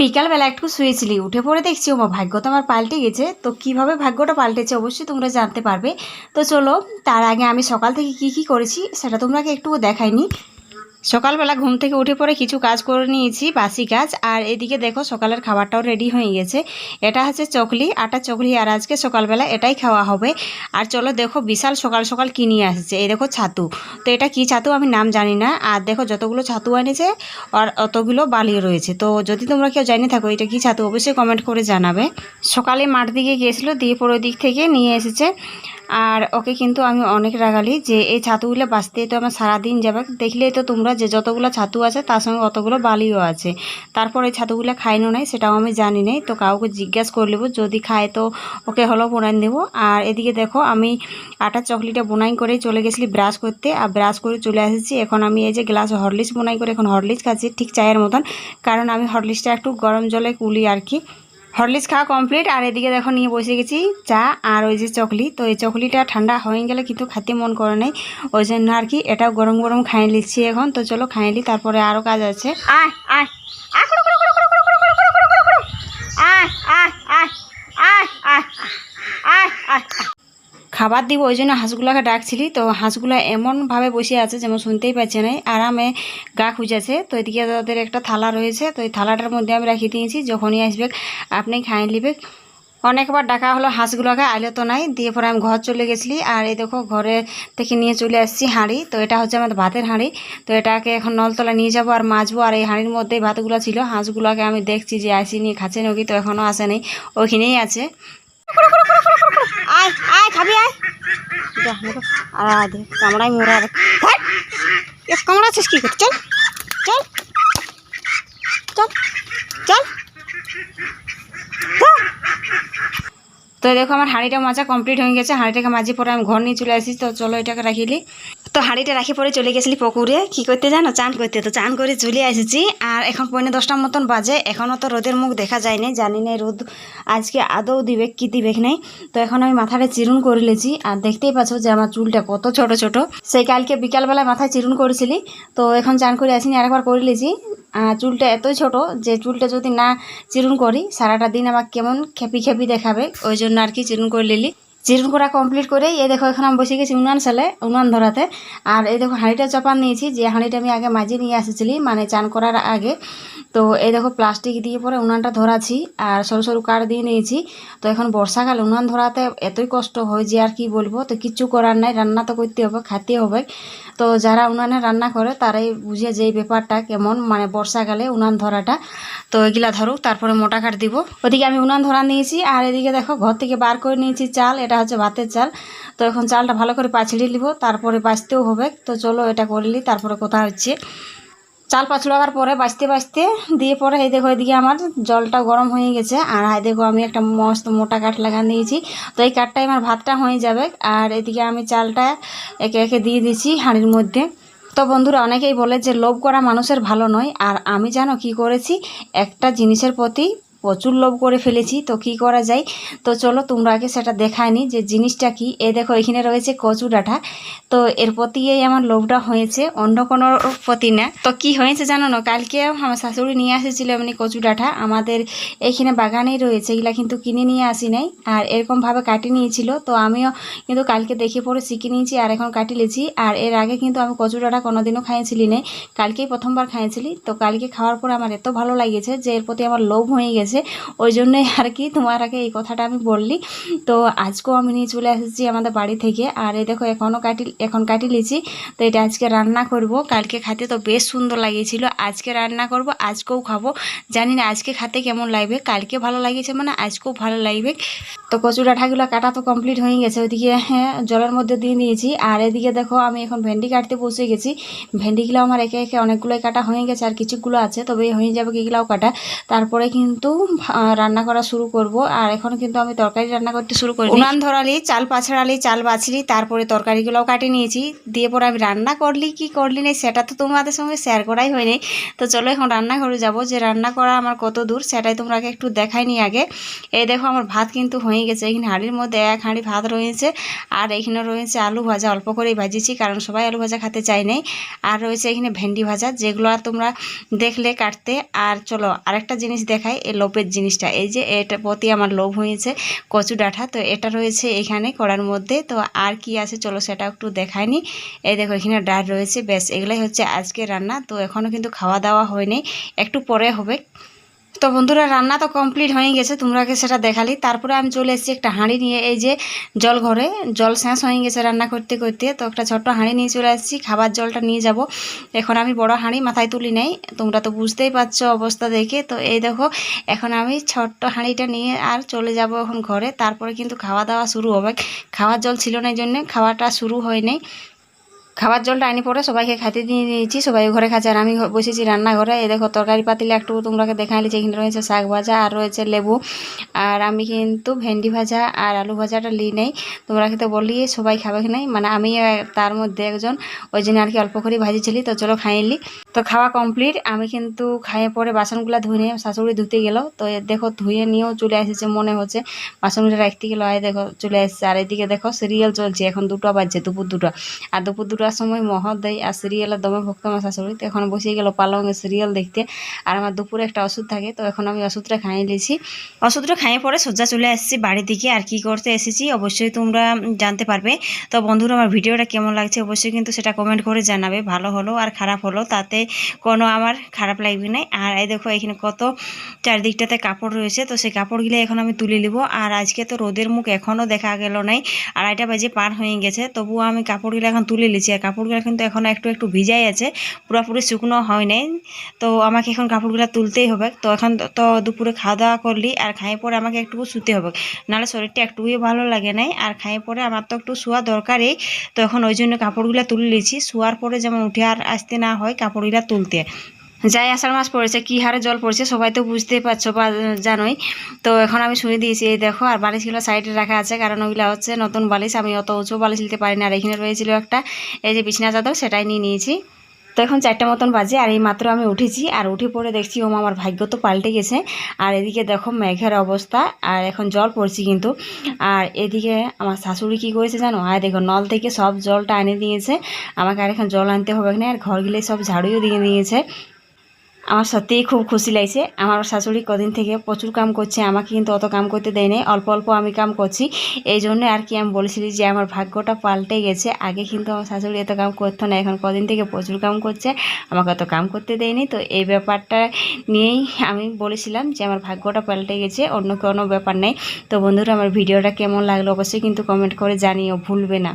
বিকালবেলা একটু শুয়েছিলি, উঠে পড়ে দেখছি, ওমা, ভাগ্য তো আমার পাল্টে গেছে। তো কীভাবে ভাগ্যটা পাল্টেছে অবশ্যই তোমরা জানতে পারবে। তো চলো, তার আগে আমি সকাল থেকে কি কি করেছি, সেটা তোমরাকে একটুও দেখাইনি। সকালবেলা ঘুম থেকে উঠে পরে কিছু কাজ করে নিয়েছি, বাসি কাজ। আর এদিকে দেখো সকালের খাবারটাও রেডি হয়ে গেছে। এটা হচ্ছে চকলি, আটা চকলি। আর আজকে সকালবেলা এটাই খাওয়া হবে। আর চলো দেখো বিশাল সকাল সকাল কি নিয়ে আসছে। এই দেখো ছাতু। তো এটা কি ছাতু আমি নাম জানি না। আর দেখো যতগুলো ছাতু এনেছে, আর অতগুলো বালি রয়েছে। তো যদি তোমরা কেউ জানি থাকো এটা কি ছাতু, অবশ্যই কমেন্ট করে জানাবে। সকালে মাঠ দিকে গিয়েছিল, দিয়ে পরে দিক থেকে নিয়ে এসেছে। আর ওকে কিন্তু আমি অনেক রাগালি যে, এই ছাতুগুলো বাঁচতে তো আমার সারাদিন যাবে। দেখলেই তো তোমরা যে যতগুলো ছাতু আছে, তার সঙ্গে অতগুলো বালিও আছে। তারপর এই ছাতুগুলো খাইনো নাই, সেটাও আমি জানি নাই। তো কাউকে জিজ্ঞাসা করে নেব, যদি খায় তো ওকে হলো বোনাই দেবো। আর এদিকে দেখো, আমি আটার চকলিটা বোনাই করে চলে গেছিলি ব্রাশ করতে। আর ব্রাশ করে চলে এসেছি এখন আমি এই যে গ্লাস হরলিক্স বোনাই করে এখন হরলিক্স খাচ্ছি ঠিক চায়ের মতন। কারণ আমি হরলিক্সটা একটু গরম জলে কুলি আর কি। হরলিক্স খাওয়া কমপ্লিট আর এদিকে দেখো নিয়ে বসে গেছি চা আর ওই যে চকলি। তো এই চকলিটা ঠান্ডা হয়ে গেলে কিন্তু খেতে মন করে নেই, ওই জন্য আর কি এটাও গরম গরম খাইয়ে নিচ্ছি এখন। তো চলো খাইয়ে লি তারপরে আরও কাজ আছে। আয় আয়। খাবার দিব, ওই জন্য হাঁসগুলোকে ডাকছিলি। তো হাঁসগুলো এমনভাবে বসে আছে যেমন শুনতেই পাচ্ছে না আরামে গা খুঁজেছে। তো এদিকে তাদের একটা থালা রয়েছে। তো এই থালাটার মধ্যে আমি রাখি দিয়েছি, যখনই আসবে আপনি খাই নিবে। অনেকবার ডাকা হলো হাঁসগুলোকে, আইলে তো নাই। দিয়ে পরে আমি ঘর চলে গেছিলি। আর এই দেখো, ঘরে থেকে নিয়ে চলে আসছি হাঁড়ি। তো এটা হচ্ছে আমাদের ভাতের হাঁড়ি। তো এটাকে এখন নলতলা নিয়ে যাব আর মাজবো। আর এই হাঁড়ির মধ্যেই ভাতগুলো ছিল। হাঁসগুলোকে আমি দেখছি যে আসি খাচ্ছে নাকি, তো এখনও আসে নেই। ওইখানেই আছে। আয় আয় খাবি, আয়। যা দেখো আর দেখ কামড়াই মোড়া আর কামড়াচ্ছিস কি করতে চল চল চল চল। চল। তো দেখো, আমার হাঁড়িটা মাজা কমপ্লিট হয়ে গেছে। হাঁড়িটাকে মাঝে পরে আমি ঘর নিয়ে চলে আসি। তো চলো, এটাকে রাখিলি তো হাঁড়িটা রাখি পরে চলে গেছিলি পুকুরে। কি করতে জানো? চান করতে। তো চান করে চলে এসেছি আর এখন পৌনে দশটার মতন বাজে। এখনও তো রোদের মুখ দেখা যায়নি। জানি না রোদ আজকে আদৌ দিবে কি দিবে নাই। তো এখন আমি মাথাটা চিরুন করে লেছি আর দেখতেই পাচ্ছ যে আমার চুলটা কত ছোট ছোট। সেই কালকে বিকালবেলায় মাথায় চিরুন করেছিলি। তো এখন চান করে আসিনি, আরেকবার করে লেছি আর চুলটা এতই ছোট যে চুলটা যদি না চিরুন করি, সারাটা দিন আমার কেমন খেপি খেপি দেখাবে। ওই জন্য আর কি চিরুন করে নিলি। চিরুন করা কমপ্লিট করে এই দেখো এখন আমি বসে গেছি উনান সালে উনান ধরাতে। আর এই দেখো হাঁড়িটা চাপান নিয়েছি, যে হাঁড়িটা আমি আগে মাঝে নিয়ে এসেছিলি মানে চান করার আগে। তো এই দেখো প্লাস্টিক দিয়ে পরে উনানটা ধরাছি আর সরু সরু কাঠ দিয়ে নিয়েছি। তো এখন বর্ষাকাল, উনান ধরাতে এতই কষ্ট হয় যে আর কি বলব, তো কিচ্ছু করার নাই, রান্না তো করতে হবে খেতে হবে। তো যারা উনানে রান্না করে, তারাই বুঝে যে এই ব্যাপারটা কেমন মানে বর্ষাকালে উনান ধরাটা। তো এগুলা ধরুক, তারপরে মোটা কাঠ দিব। ওদিকে আমি উনান ধরা নিয়েছি, আর এদিকে দেখো ঘর থেকে বার করে নিয়েছি চাল, এটা হচ্ছে ভাতের চাল। তো এখন চালটা ভালো করে পাছড়িয়ে নিব, তারপরে বাঁচতেও হবে। তো চলো এটা করলি তারপরে কথা হচ্ছে। চাল পাঁচড়াবার পরে বাঁচতে বাঁচতে দিয়ে পরে এই দেখো এদিকে আমার জলটা গরম হয়ে গেছে। আর এই দেখো আমি একটা মস্ত মোটা কাঠ লাগা নিয়েছি তো এই কাঠটাই আমার ভাতটা হয়ে যাবে। আর এদিকে আমি চালটা একে একে দিয়ে দিচ্ছি হাঁড়ির মধ্যে। তো বন্ধুরা অনেকেই বলে যে লোভ করা মানুষের ভালো নয়। আর আমি জানো কি করেছি? একটা জিনিসের প্রতি প্রচুর লোভ করে ফেলেছি, তো কি করা যায়? তো চলো তোমরা আগে সেটা দেখায়নি যে জিনিসটা কি। এ দেখো, এখানে রয়েছে কচু ডাঁটা। তো এর প্রতি এই আমার লোভটা হয়েছে, অন্য কোনো প্রতি না। তো কি হয়েছে জানো না, কালকে আমার শাশুড়ি নিয়ে এসেছিল এমনি কচু ডাঁটা। আমাদের এইখানে বাগানেই রয়েছে, এগুলা কিন্তু কিনে নিয়ে আসি নাই। আর এরকমভাবে কাটি নিয়েছিল, তো আমিও কিন্তু কালকে দেখে পরে শিখে নিয়েছি আর এখন কাটি লেছি আর এর আগে কিন্তু আমি কচু ডাঁটা কোনোদিনও খাইছিলি না কালকেই প্রথমবার খাইছিলি তো কালকে খাওয়ার পর আমার এত ভালো লাগিয়েছে যে এর প্রতি আমার লোভ হয়ে গেছে। ওই জন্যই আর কি তোমার আগে এই কথাটা আমি বললি। তো আজকেও আমি নিয়ে চলে এসেছি আমাদের বাড়ি থেকে। আর এই দেখো, এখনও কাটি, এখন কাটি লিছি তো এটা আজকে রান্না করব। কালকে খেতে তো বেশ সুন্দর লাগিয়েছিল। আজকে রান্না করব, আজকেও খাব। জানি না আজকে খেতে কেমন লাগবে। কালকে ভালো লাগিয়েছে মানে আজকেও ভালো লাগবে। তো কচু ডাঁটাগুলো কাটা তো কমপ্লিট হয়ে গেছে। ওইদিকে হ্যাঁ জলের মধ্যে দিয়ে দিয়েছি। আর এদিকে দেখো, আমি এখন ভেন্ডি কাটতে বসে গেছি। ভেন্ডিগুলো আমার একে একে অনেকগুলোই কাটা হয়ে গেছে। আর কিছুগুলো আছে, তবে হয়ে যাবে কিগুলাও কাটা। তারপরে কিন্তু রান্না করা শুরু করব। আর এখন কিন্তু আমি তরকারি রান্না করতে শুরু করি উনান ধরালি, চাল পাছড়ালি, চাল বাছলি, তারপরে তরকারিগুলোও কাটে নিয়েছি। দিয়ে পরে আমি রান্না করলি, কি করলি না, সেটা তো তোমাদের সঙ্গে শেয়ার করাই হয়নি। তো চলো এখন রান্নাঘরে যাব যে রান্না করা আমার কত দূর, সেটাই তোমরাকে একটু দেখাই নি আগে। এই দেখো আমার ভাত কিন্তু হয়ে গেছে, এখানে হাঁড়ির মধ্যে এক হাঁড়ি ভাত রয়েছে, আর এখানে রয়েছে আলু ভাজা। অল্প করেই ভাজিছি, কারণ সবাই আলু ভাজা খেতে চায় নাই। আর রয়েছে এখানে ভেন্ডি ভাজা, যেগুলো তোমরা দেখলে কাটতে। আর চলো আরেকটা জিনিস দেখাই, এই লোভের জিনিসটা। এই যে এটা প্রতি আমার লোভ হয়েছে কচু ডাঁটা, তো এটা রয়েছে এখানে কড়ার মধ্যে। তো আর কি আছে চলো সেটা একটু দেখায়নি এই দেখো এখানে ডাল রয়েছে, ব্যাস এগুলাই হচ্ছে আজকে রান্না। তো এখনও কিন্তু খাওয়া দাওয়া হয়নি, একটু পরে হবে। তো বন্ধুরা, রান্না তো কমপ্লিট হয়ে গেছে তোমরাকে সেটা দেখালি। তারপরে আমি চলে এসেছি একটা হাঁড়ি নিয়ে, এই যে জল ঘরে, জল শেষ হয়ে গেছে রান্না করতে করতে। তো একটা ছোট্ট হাঁড়ি নিয়ে চলে এসেছি, খাবার জলটা নিয়ে যাব। এখন আমি বড় হাঁড়ি মাথায় তুলি নেই, তোমরা তো বুঝতেই পারছ অবস্থা দেখে। তো এই দেখো, এখন আমি ছোট্ট হাঁড়িটা নিয়ে আর চলে যাব এখন ঘরে। তারপরে কিন্তু খাওয়া দাওয়া শুরু হবে। খাওয়ার জল ছিল না এই জন্যে, খাওয়াটা শুরু হয়নি খাবার জলটা আনি পরে সবাইকে খাইতে দিয়ে দিয়েছি, সবাই ঘরে খাচ্ছে। আর আমি বসেছি রান্নাঘরে, এই দেখো তরকারি পাতিলে একটু তোমরাকে দেখাইলি যে এখানে রয়েছে শাক ভাজা, আর রয়েছে লেবু, আর আমি কিন্তু ভেন্ডি ভাজা আর আলু ভাজাটা লি নেই। তোমরাকে তো বলি সবাই খাবে নাই? মানে আমি তার মধ্যে একজন, ওই জন্য আর কি অল্প করে ভাজিছিলি, তো চলো খাইলি তো খাওয়া কমপ্লিট আমি কিন্তু খাইয়ে পরে বাসনগুলো ধুয়ে নিয়ে শাশুড়ি ধুতে গেল। তো দেখো ধুয়ে নিয়েও চলে এসেছে মনে হচ্ছে। বাসনগুলো রাখতে গেলো, আয় দেখো চলে এসেছে। আর এদিকে দেখো সিরিয়াল চলছে, এখন দুটো বাজছে, দুপুর দুটো। আর দুপুর দুটোর সময় মহৎ দেয় আর সিরিয়ালের দমে ভক্ত আমার শাশুড়ি তো এখন বসে গেল পালংয়ে সিরিয়াল দেখতে। আর আমার দুপুরে একটা ওষুধ থাকে, তো এখন আমি ওষুধটা খাইয়ে নিয়েছি। ওষুধটা খাইয়ে পরে সোজা চলে আসছি বাড়ির দিকে। আর কি করতে এসেছি অবশ্যই তোমরা জানতে পারবে। তো বন্ধুরা, আমার ভিডিওটা কেমন লাগছে অবশ্যই কিন্তু সেটা কমেন্ট করে জানাবে। ভালো হলো আর খারাপ হলো, তাতে কোনো আমার খারাপ লাগবে না আর এই দেখো, এখানে কত চারিদিকটাতে কাপড় রয়েছে। তো সেই কাপড়গুলো এখন আমি তুলে নিব। আর আজকে তো রোদের মুখ এখনও দেখা গেল নাই। আর আড়াইটা বাজে পার হয়ে গেছে। তবুও আমি কাপড়গুলো এখন তুলে নিচ্ছি আর কাপড়গুলো কিন্তু এখন একটু একটু ভিজাই আছে। পুরোপুরি শুকনো হয় নাই। তো আমাকে এখন কাপড়গুলো তুলতেই হবে। তো এখন তো দুপুরে খাওয়া দাওয়া করলি আর খাইয়ে পরে আমাকে একটু শুতে হবে। নাহলে শরীরটা একটুকুই ভালো লাগে নাই। আর খাইয়ে পরে আমার তো একটু শোয়া দরকারই। তো এখন ওই জন্য কাপড়গুলো তুলে নিয়েছি। শোয়ার পরে যেমন উঠে আর আসতে না হয় কাপড়গুলো তুলতে। যাই আষাঢ় মাস পড়েছে, কী হারে জল পড়ছে সবাই তো বুঝতেই পারছ বা জানোই। তো এখন আমি শুয়ে দিয়েছি, এই দেখো, আর বালিশগুলো সাইডে রাখা আছে, কারণ ওইগুলো হচ্ছে নতুন বালিশ, আমি অত উঁচু বালিশ নিতে পারি না আর এখানে রয়েছিল একটা, এই যে বিছনা চাদর, সেটাই নিয়ে নিয়েছি। তো এখন চারটে মতন বাজে, আর এই মাত্র আমি উঠেছি, আর উঠে পড়ে দেখছি, ওমা, আমার ভাগ্য তো পাল্টে গেছে। আর এদিকে দেখো মেঘের অবস্থা, আর এখন জল পড়ছি কিন্তু। আর এদিকে আমার শাশুড়ি কি করেছে জানো? আর দেখো, নল থেকে সব জলটা এনে দিয়েছে। আমাকে আর এখন জল আনতে হবে না, আর ঘরগুলো সব ঝাড়ুও দিয়ে দিয়েছে। আমার সত্যিই খুব খুশি লাগছে। আমার শাশুড়ি কদিন থেকে প্রচুর কাম করছে, আমাকে কিন্তু অত কাম করতে দেয় নাই, অল্প অল্প আমি কাম করছি। এই জন্য আর কি আমি বলেছিলি যে আমার ভাগ্যটা পাল্টে গেছে। আগে কিন্তু আমার শাশুড়ি এত কাম করতো না, এখন কদিন থেকে প্রচুর কাম করছে, আমাকে অত কাম করতে দেয়নি তো এই ব্যাপারটা নিয়েই আমি বলেছিলাম যে আমার ভাগ্যটা পাল্টে গেছে, অন্য কোনো ব্যাপার নেই। তো বন্ধুরা, আমার ভিডিওটা কেমন লাগল অবশ্যই কিন্তু কমেন্ট করে জানিও, ভুলবে না।